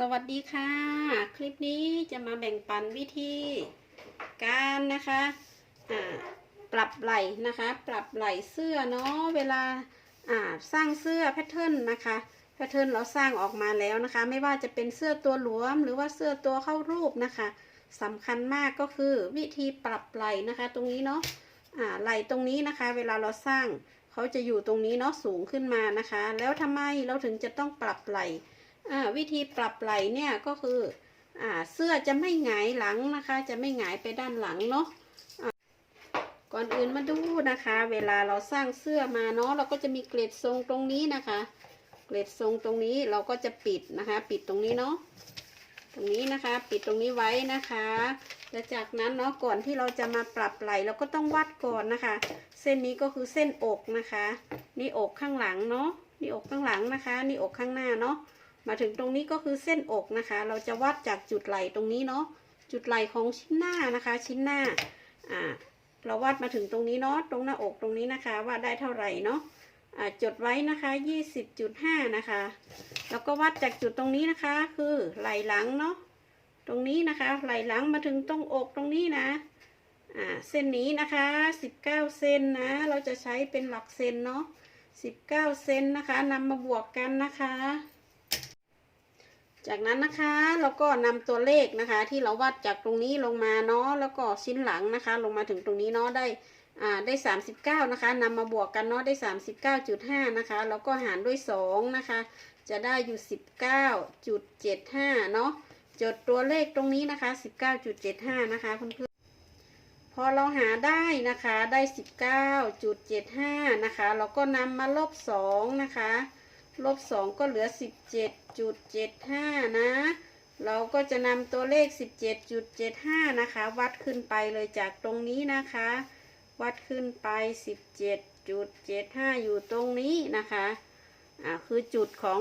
สวัสดีค่ะ คลิปนี้จะมาแบ่งปันวิธีการนะคะปรับไหล่นะคะ ปรับไหล่เสื้อเนาะเวลาสร้างเสื้อแพทเทิร์นนะคะแพทเทิร์นเราสร้างออกมาแล้วนะคะ ไม่ว่าจะเป็นเสื้อตัวหลวม หรือว่าเสื้อตัวเข้ารูปนะคะสำคัญมากก็คือวิธีปรับไหล่นะคะ ตรงนี้เนาะไหล่ตรงนี้นะคะ เวลาเราสร้างเขาจะอยู่ตรงนี้เนาะสูงขึ้นมานะคะ แล้วทำไมเราถึงจะต้องปรับไหล่ อ่าวิธีปรับไหล่เนี่ยก็คืออ่าเสื้อจะไม่หงายหลังนะคะ จะไม่หงายไปด้านหลังเนาะก่อนอื่นมาดูนะคะ เวลาเราสร้างเสื้อมาเนาะเราก็จะมีเกล็ดทรงตรงนี้นะคะ เกล็ดทรงตรงนี้เราก็จะปิดนะคะ ปิดตรงนี้เนาะตรงนี้นะคะ ปิดตรงนี้ไว้นะคะแล้วจากนั้นเนาะก่อนที่เราจะมาปรับไหล่เราก็ต้องวัดก่อนนะคะ เส้นนี้ก็คือเส้นอกนะคะ นี่อกข้างหลังเนาะนี่อกข้างหลังนะคะ นี่อกข้างหน้าเนาะ มาถึงตรงนี้ก็คือเส้นอกนะคะ เราจะวัดจากจุดไหล่ตรงนี้เนาะจุดไหล่ของชิ้นหน้านะคะ ชิ้นหน้าอ่าเราวัดมาถึงตรงนี้เนาะตรงหน้าอกตรงนี้นะคะว่าได้เท่าไหร่เนาะจดไว้นะคะ20.5 นะคะ แล้วก็วัดจากจุดตรงนี้นะคะ คือไหล่หลังเนาะตรงนี้นะคะ ไหล่หลังมาถึงตรงอกตรงนี้นะอ่าเส้นนี้นะคะ 19 เซนนะ เราจะใช้เป็นหลักเซนเนาะ19 เซนนะคะนำมาบวกกันนะคะ จากนั้นนะคะเราก็นำตัวเลขนะคะ ที่เราวัดจากตรงนี้ลงมาเนาะแล้วก็ชิ้นหลังนะคะ ลงมาถึงตรงนี้เนาะได้อ่าได้ 39 นะคะนำมาบวกกันเนาะได้ 39.5 นะคะ แล้วก็หารด้วย 2 นะคะ จะได้อยู่ 19.75 เนาะจดตัวเลขตรงนี้นะคะ 19.75 นะคะเพื่อนๆพอเราหาได้นะคะได้ 19.75 นะคะ เราก็นำมาลบ 2 นะคะ ลบสองก็เหลือสิบเจ็ดจุดเจ็ดห้านะ เราก็จะนำตัวเลขสิบเจ็ดจุดเจ็ดห้านะคะ วัดขึ้นไปเลยจากตรงนี้นะคะ วัดขึ้นไปสิบเจ็ดจุดเจ็ดห้าอยู่ตรงนี้นะคะอ่าคือจุดของ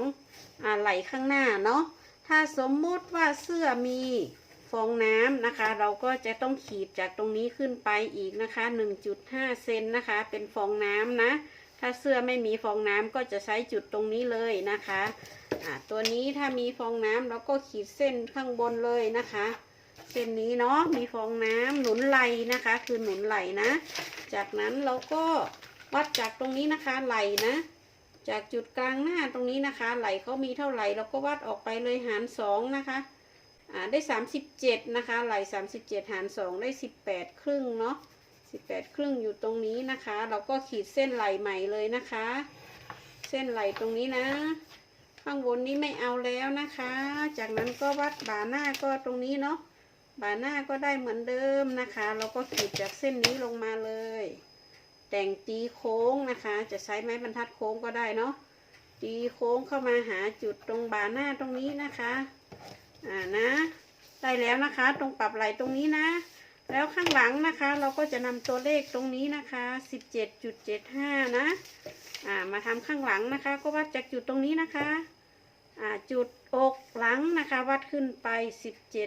อ่าไหล่ข้างหน้าเนาะถ้าสมมุติว่าเสื้อมีฟองน้ำนะคะ เราก็จะต้องขีดจากตรงนี้ขึ้นไปอีกนะคะ 1.5 เซนนะคะ เป็นฟองน้ำนะ ถ้าเสื้อไม่มีฟองน้ำก็จะใช้จุดตรงนี้เลยนะคะอ่าตัวนี้ถ้ามีฟองน้ำเราก็ขีดเส้นข้างบนเลยนะคะ เส้นนี้เนาะมีฟองน้ำหนุนไหลนะคะ คือหนุนไหลนะ จากนั้นเราก็วัดจากตรงนี้นะคะไหลนะ จากจุดกลางหน้าตรงนี้นะคะ ไหลเขามีเท่าไหร่เราก็วัดออกไปเลยหารสองนะคะได้สามสิบเจ็ดนะคะ ไหลสามสิบเจ็ดหารสองได้สิบแปดครึ่งเนาะ สิบแปดครึ่งอยู่ตรงนี้นะคะ เราก็ขีดเส้นไหลใหม่เลยนะคะ เส้นไหลตรงนี้นะ ข้างบนนี้ไม่เอาแล้วนะคะ จากนั้นก็วัดบ่าหน้าก็ตรงนี้เนาะบ่าหน้าก็ได้เหมือนเดิมนะคะ เราก็ขีดจากเส้นนี้ลงมาเลย แต่งตีโค้งนะคะ จะใช้ไม้บรรทัดโค้งก็ได้เนาะตีโค้งเข้ามาหาจุดตรงบ่าหน้าตรงนี้นะคะ อ่านะ ได้แล้วนะคะ ตรงปรับไหลตรงนี้นะ แล้วข้างหลังนะคะ เราก็จะนำตัวเลขตรงนี้นะคะ 17.75 นะ อ่า มาทำข้างหลังนะคะ ก็วัดจากจุดตรงนี้นะคะ อ่า จุดอกหลังนะคะ วัดขึ้นไป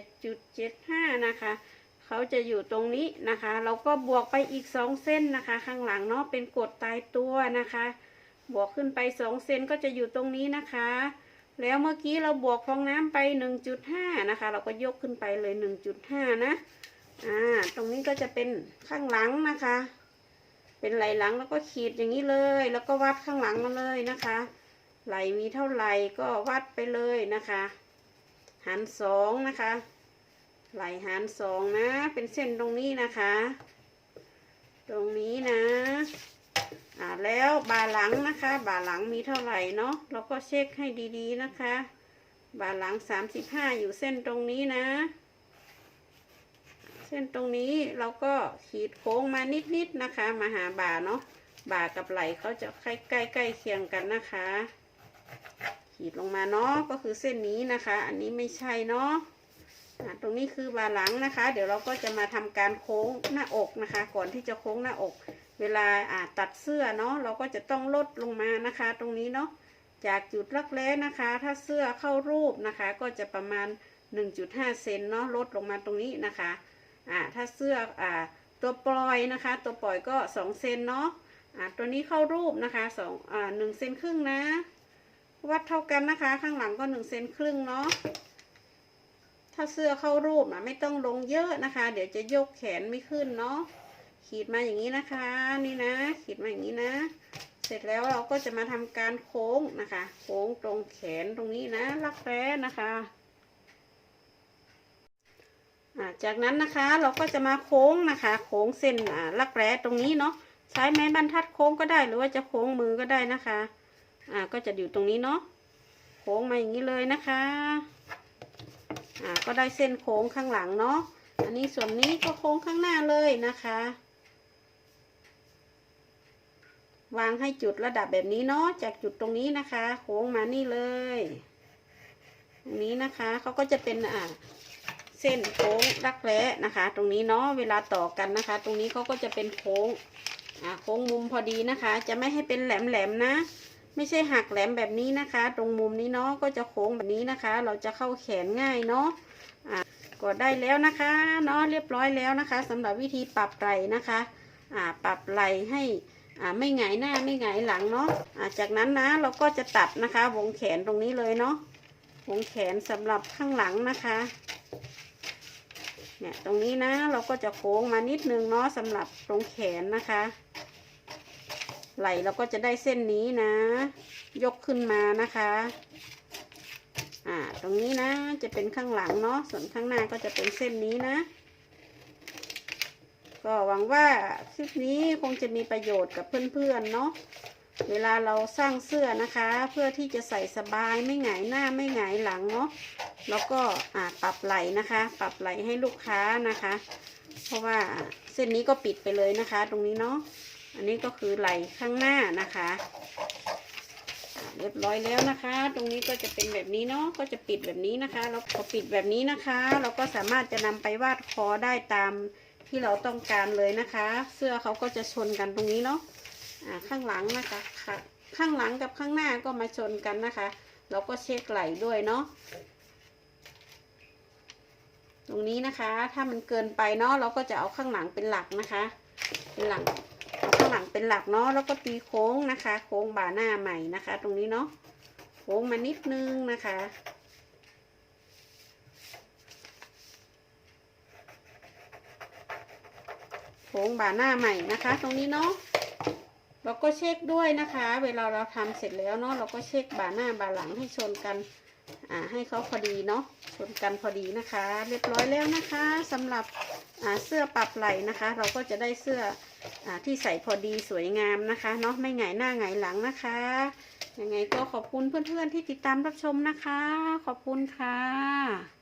17.75 นะคะ เขาจะอยู่ตรงนี้นะคะ เราก็บวกไปอีก 2 เส้นนะคะ ข้างหลังเนาะ เป็นกดตายตัวนะคะ บวกขึ้นไป 2 เซนก็จะอยู่ตรงนี้นะคะ แล้วเมื่อกี้เราบวกฟองน้ำไป 1.5 นะคะ เราก็ยกขึ้นไปเลย 1.5 นะ อ่า ตรงนี้ก็จะเป็นข้างหลังนะคะ เป็นไหลหลังแล้วก็ขีดอย่างนี้เลย แล้วก็วัดข้างหลังมาเลยนะคะ ไหลมีเท่าไหร่ก็วัดไปเลยนะคะ หารสองนะคะ ไหลหารสองนะ เป็นเส้นตรงนี้นะคะ ตรงนี้นะ อ่า แล้วบ่าหลังนะคะ บ่าหลังมีเท่าไหร่เนาะ เราก็เช็คให้ดีๆนะคะ บ่าหลังสามสิบห้าอยู่เส้นตรงนี้นะ เส้นตรงนี้เราก็ขีดโค้งมานิดๆนะคะ มาหาบ่าเนาะบ่ากับไหลเขาจะใกล้ใกล้ใกล้เคียงกันนะคะ ขีดลงมาเนาะก็คือเส้นนี้นะคะ อันนี้ไม่ใช่เนาะตรงนี้คือบ่าหลังนะคะ เดี๋ยวเราก็จะมาทำการโค้งหน้าอกนะคะ ก่อนที่จะโค้งหน้าอก เวลาอ่าตัดเสื้อเนาะเราก็จะต้องลดลงมานะคะ ตรงนี้เนาะจากจุดรักแร้นะคะ ถ้าเสื้อเข้ารูปนะคะ ก็จะประมาณ 1.5 เซนเนาะลดลงมาตรงนี้นะคะ อ่าถ้าเสื้ออ่าตัวปล่อยนะคะ ตัวปล่อยก็สองเซนเนาะอ่าตัวนี้เข้ารูปนะคะสองอ่าหนึ่งเซนครึ่งนะ วัดเท่ากันนะคะ ข้างหลังก็หนึ่งเซนครึ่งเนาะถ้าเสื้อเข้ารูปนะไม่ต้องลงเยอะนะคะ เดี๋ยวจะยกแขนไม่ขึ้นเนาะขีดมาอย่างนี้นะคะ นี่นะ ขีดมาอย่างนี้นะ เสร็จแล้วเราก็จะมาทำการโค้งนะคะ โค้งตรงแขนตรงนี้นะรักแร้นะคะ จากนั้นนะคะเราก็จะมาโค้งนะคะ โค้งเส้นอ่ารักแร้ตรงนี้เนาะใช้ไม้บรรทัดโค้งก็ได้หรือว่าจะโค้งมือก็ได้นะคะ อ่าก็จะอยู่ตรงนี้เนาะโค้งมาอย่างนี้เลยนะคะอ่าก็ได้เส้นโค้งข้างหลังเนาะอันนี้ส่วนนี้ก็โค้งข้างหน้าเลยนะคะ วางให้จุดระดับแบบนี้เนาะจากจุดตรงนี้นะคะ โค้งมานี่เลยตรงนี้นะคะเขาก็จะเป็นอ่า เส้นโค้งรักแร้นะคะ ตรงนี้เนาะเวลาต่อกันนะคะ ตรงนี้เขาก็จะเป็นโค้งอ่าโค้งมุมพอดีนะคะ จะไม่ให้เป็นแหลมแหลมๆนะ ไม่ใช่หักแหลมแบบนี้นะคะ ตรงมุมนี้เนาะก็จะโค้งแบบนี้นะคะ เราจะเข้าแขนง่ายเนาะอ่าก็ได้แล้วนะคะเนาะเรียบร้อยแล้วนะคะสำหรับวิธีปรับไหล่นะคะอ่าปรับไหล่ให้อ่าไม่หงายหน้าไม่หงายหลังเนาะอ่าจากนั้นนะเราก็จะตัดนะคะ วงแขนตรงนี้เลยเนาะวงแขนสำหรับข้างหลังนะคะ เนี่ยตรงนี้นะเราก็จะโค้งมานิดนึงเนาะสำหรับตรงแขนนะคะ ไหล่เราก็จะได้เส้นนี้นะ ยกขึ้นมานะคะอ่าตรงนี้นะจะเป็นข้างหลังเนาะส่วนข้างหน้าก็จะเป็นเส้นนี้นะ ก็หวังว่าคลิปนี้คงจะมีประโยชน์กับเพื่อนๆเนาะ เวลาเราสร้างเสื้อนะคะ เพื่อที่จะใส่สบายไม่หงายหน้าไม่หงายหลังเนาะแล้วก็ปรับไหล่นะคะ ปรับไหล่ให้ลูกค้านะคะ เพราะว่าเส้นนี้ก็ปิดไปเลยนะคะ ตรงนี้เนาะอันนี้ก็คือไหล่ข้างหน้านะคะเรียบร้อยแล้วนะคะ ตรงนี้ก็จะเป็นแบบนี้เนาะก็จะปิดแบบนี้นะคะแล้วพอปิดแบบนี้นะคะ เราก็สามารถจะนำไปวาดคอได้ตามที่เราต้องการเลยนะคะ เสื้อเขาก็จะชนกันตรงนี้เนาะ ข้างหลังนะคะข้างหลังกับข้างหน้าก็มาชนกันนะคะ เราก็เช็คไหล่ด้วยเนาะตรงนี้นะคะ ถ้ามันเกินไปเนาะเราก็จะเอาข้างหลังเป็นหลักนะคะ เป็นหลังเอาข้างหลังเป็นหลักเนาะแล้วก็ตีโค้งนะคะ โค้งบ่าหน้าใหม่นะคะ ตรงนี้เนาะโค้งมานิดนึงนะคะโค้งบ่าหน้าใหม่นะคะ ตรงนี้เนาะ เราก็เช็คด้วยนะคะ เวลาเราทำเสร็จแล้วเนาะเราก็เช็คบ่าหน้าบ่าหลังให้ชนกันอ่าให้เขาพอดีเนาะชนกันพอดีนะคะ เรียบร้อยแล้วนะคะสำหรับอ่าเสื้อปรับไหล่นะคะ เราก็จะได้เสื้ออ่าที่ใส่พอดีสวยงามนะคะเนาะไม่หงายหน้าหงายหลังนะคะยังไงก็ขอบคุณเพื่อนๆที่ติดตามรับชมนะคะ ขอบคุณค่ะ